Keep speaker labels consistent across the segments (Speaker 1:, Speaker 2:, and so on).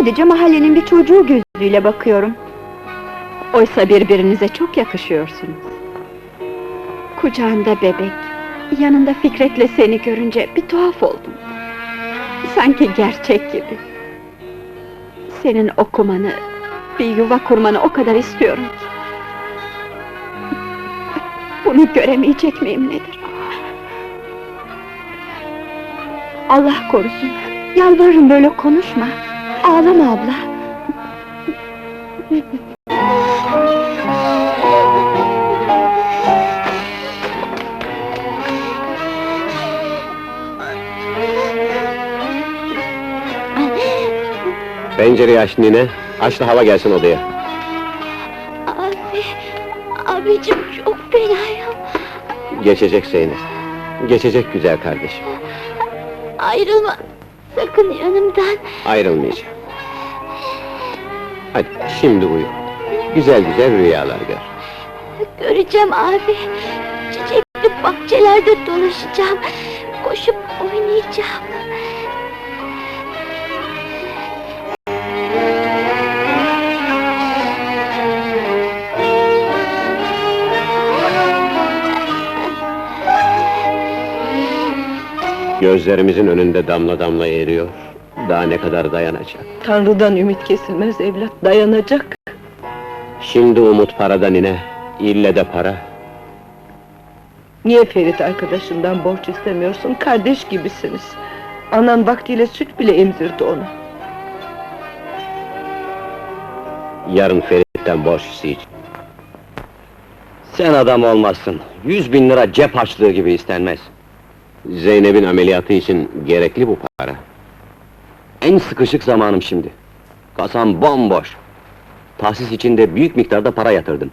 Speaker 1: Sadece mahallenin bir çocuğu gözüyle bakıyorum.
Speaker 2: Oysa birbirinize çok yakışıyorsunuz. Kucağında bebek, yanında Fikret'le seni görünce bir tuhaf oldum. Sanki gerçek gibi. Senin okumanı, bir yuva kurmanı o kadar istiyorum ki. Bunu göremeyecek miyim nedir?
Speaker 1: Allah korusun. Yalvarırım böyle konuşma. Ağlama abla.
Speaker 3: Pencereyi aç nine, aç da hava gelsin odaya.
Speaker 1: Abi, abicim çok fenayım.
Speaker 3: Geçecek Zeynep. Geçecek güzel kardeşim.
Speaker 1: Ayrılma. Sakın yanımdan.
Speaker 3: Ayrılmayacağım. Hadi şimdi uyu. Güzel güzel rüyalar gör.
Speaker 1: Göreceğim abi. Çiçekli bahçelerde dolaşacağım. Koşup oynayacağım.
Speaker 3: Gözlerimizin önünde damla damla eriyor. Daha ne kadar dayanacak?
Speaker 2: Tanrı'dan ümit kesilmez evlat, dayanacak.
Speaker 3: Şimdi umut paradan ine, ille de para.
Speaker 2: Niye Ferit arkadaşından borç istemiyorsun? Kardeş gibisiniz. Anan vaktiyle süt bile emzirdi ona.
Speaker 3: Yarın Ferit'ten borç isteyeceğim.
Speaker 4: Sen adam olmazsın. Yüz bin lira cep harçlığı gibi istenmez.
Speaker 3: Zeynep'in ameliyatı için gerekli bu para.
Speaker 4: En sıkışık zamanım şimdi. Kasam bomboş. Tahsis için de büyük miktarda para yatırdım.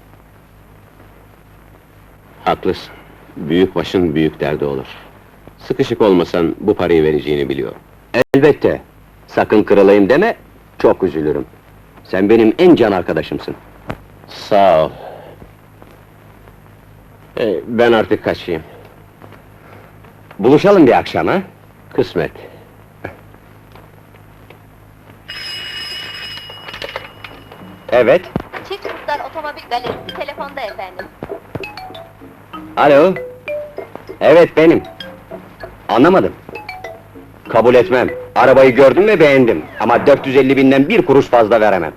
Speaker 3: Haklısın. Büyük başın büyük derdi olur. Sıkışık olmasan bu parayı vereceğini biliyorum.
Speaker 4: Elbette. Sakın kırılayım deme, çok üzülürüm. Sen benim en can arkadaşımsın.
Speaker 3: Sağ ol. Ee, ben artık kaçayım.
Speaker 4: Buluşalım bir akşam ha?
Speaker 3: Kısmet.
Speaker 4: Evet.
Speaker 5: Çift Kurtlar Otomobil Galerisi telefonda efendim.
Speaker 4: Alo. Evet benim. Anlamadım. Kabul etmem. Arabayı gördüm ve beğendim. Ama 450 binden bir kuruş fazla veremem.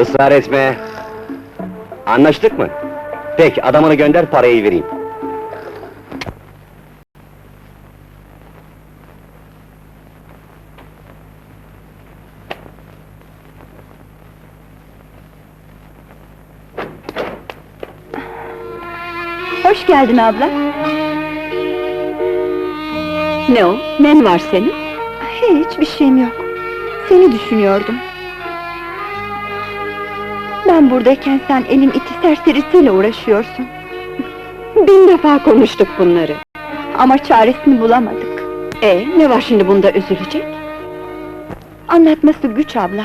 Speaker 4: Israr etme. Anlaştık mı? Peki, adamını gönder, parayı vereyim.
Speaker 1: Hoş geldin abla.
Speaker 2: Ne o? Nen var senin?
Speaker 1: Hiç bir şeyim yok. Seni düşünüyordum. Ben buradayken sen elin iti serserisiyle uğraşıyorsun.
Speaker 2: Bin defa konuştuk bunları.
Speaker 1: Ama çaresini bulamadık.
Speaker 2: E ne var şimdi bunda üzülecek?
Speaker 1: Anlatması güç abla.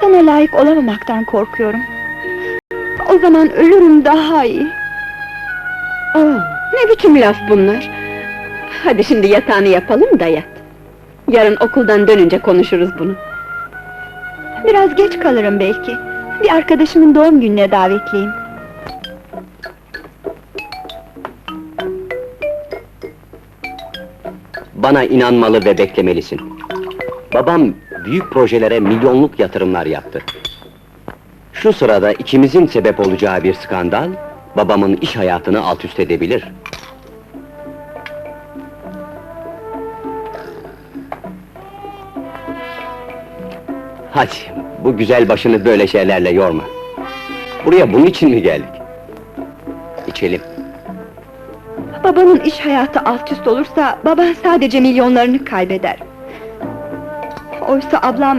Speaker 1: Sana layık olamamaktan korkuyorum. O zaman ölürüm daha iyi.
Speaker 2: Oo, ne biçim laf bunlar? Hadi şimdi yatağını yapalım da yat. Yarın okuldan dönünce konuşuruz bunu.
Speaker 1: Biraz geç kalırım belki. Bir arkadaşımın doğum gününe davetliyim.
Speaker 4: Bana inanmalı ve beklemelisin. Babam büyük projelere milyonluk yatırımlar yaptı. Şu sırada ikimizin sebep olacağı bir skandal, babamın iş hayatını alt üst edebilir. Hadi, bu güzel başını böyle şeylerle yorma. Buraya bunun için mi geldik? İçelim.
Speaker 1: Babanın iş hayatı alt üst olursa, baban sadece milyonlarını kaybeder. Oysa ablam,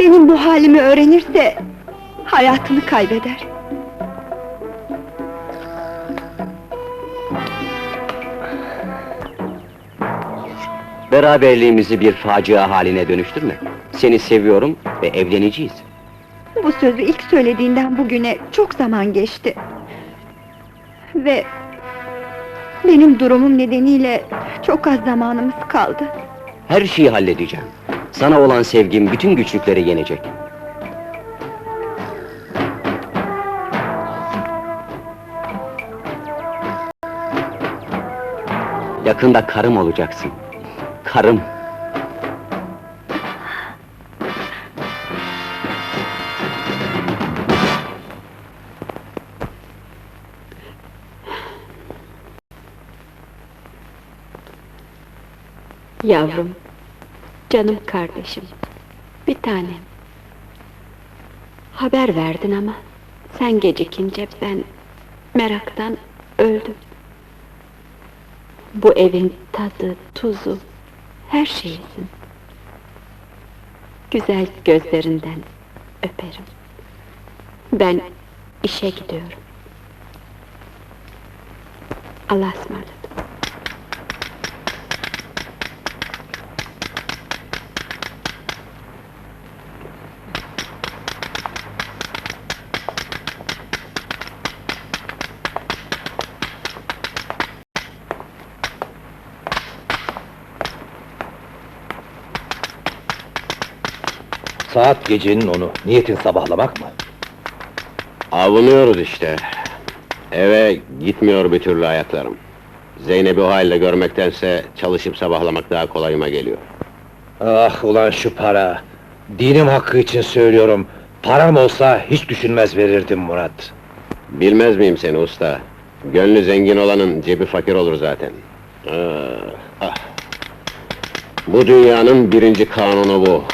Speaker 1: benim bu halimi öğrenirse, hayatını kaybeder.
Speaker 4: Beraberliğimizi bir facia haline dönüştürme. Seni seviyorum ve evleneceğiz.
Speaker 1: Bu sözü ilk söylediğinden bugüne çok zaman geçti. Ve... Benim durumum nedeniyle çok az zamanımız kaldı.
Speaker 4: Her şeyi halledeceğim. Sana olan sevgim bütün güçlükleri yenecek. Yakında karım olacaksın. Karım.
Speaker 2: Yavrum, canım kardeşim, bir tanem. Haber verdin ama sen gecikince ben meraktan öldüm. Bu evin tadı, tuzu, her şeyisin. Güzel gözlerinden öperim. Ben işe gidiyorum. Allah'a ısmarladık.
Speaker 6: Saat gecenin onu, niyetin sabahlamak mı?
Speaker 3: Avunuyoruz işte. Eve gitmiyor bir türlü ayaklarım. Zeynep'i o halde görmektense çalışıp sabahlamak daha kolayıma geliyor.
Speaker 6: Ah ulan şu para! Dinim hakkı için söylüyorum, param olsa hiç düşünmez verirdim Murat.
Speaker 3: Bilmez miyim seni usta? Gönlü zengin olanın cebi fakir olur zaten. Ah, ah. Bu dünyanın birinci kanunu bu.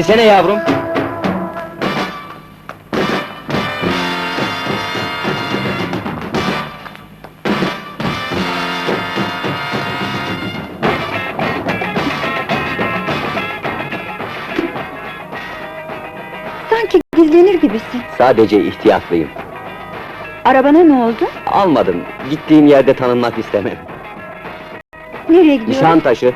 Speaker 4: Hadi sene yavrum.
Speaker 1: Sanki gizlenir gibisin.
Speaker 4: Sadece ihtiyatlıyım.
Speaker 1: Arabana ne oldu?
Speaker 4: Almadım. Gittiğim yerde tanınmak istemem.
Speaker 1: Nereye gidiyorsun?
Speaker 4: Nişantaşı.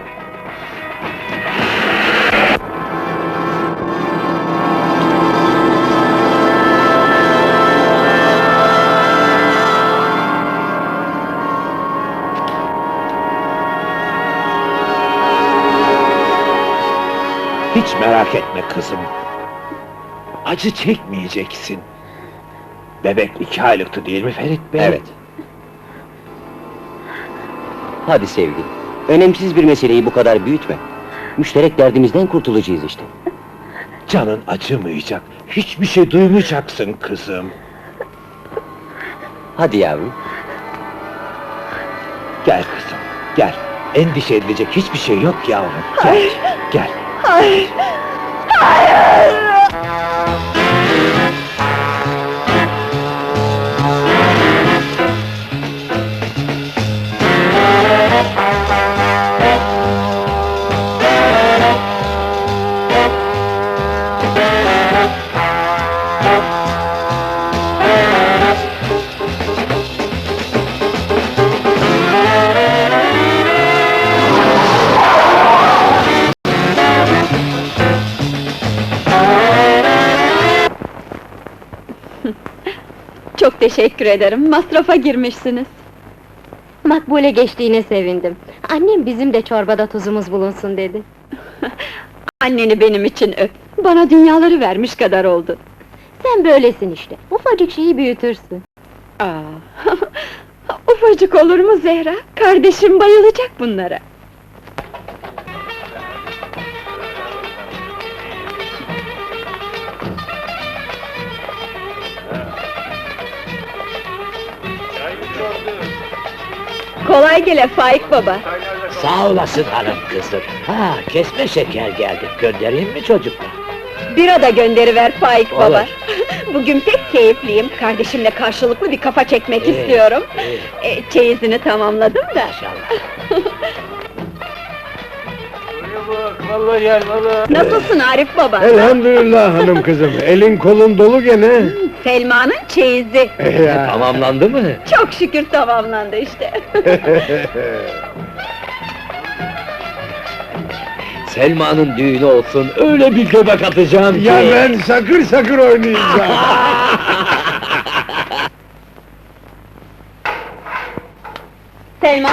Speaker 6: Hiç merak etme kızım. Acı çekmeyeceksin. Bebek iki aylıktı değil mi Ferit Bey?
Speaker 4: Evet. Hadi sevgilim. Önemsiz bir meseleyi bu kadar büyütme. Müşterek derdimizden kurtulacağız işte.
Speaker 6: Canın acımayacak, hiçbir şey duymayacaksın kızım.
Speaker 4: Hadi yavrum.
Speaker 6: Gel kızım, gel. Endişe edilecek hiçbir şey yok yavrum. Gel, gel.
Speaker 1: Hayır!
Speaker 2: Çok teşekkür ederim, masrafa girmişsiniz.
Speaker 5: Makbule geçtiğine sevindim. Annem bizim de çorbada tuzumuz bulunsun dedi.
Speaker 2: Anneni benim için öp. Bana dünyaları vermiş kadar oldu.
Speaker 5: Sen böylesin işte. Ufacık şeyi büyütürsün.
Speaker 2: Aa, ufacık olur mu Zehra? Kardeşim bayılacak bunlara. Kolay gele Faik baba.
Speaker 7: Sağ olasın hanım kızım. Ha, kesme şeker geldi. Göndereyim mi çocuklar?
Speaker 2: Bira da gönderiver Faik baba. Bugün pek keyifliyim. Kardeşimle karşılıklı bir kafa çekmek istiyorum. E, çeyizini tamamladım da.
Speaker 6: Vallahi gel vallahi.
Speaker 2: Nasılsın Arif baba?
Speaker 8: Elhamdülillah hanım kızım, elin kolun dolu gene.
Speaker 2: Selma'nın çeyizi.
Speaker 8: Ya.
Speaker 6: Tamamlandı mı?
Speaker 2: Çok şükür tamamlandı işte.
Speaker 6: Selma'nın düğünü olsun, öyle bir göbek atacağım ki.
Speaker 8: Ya ben sakır sakır oynayacağım.
Speaker 2: Selma!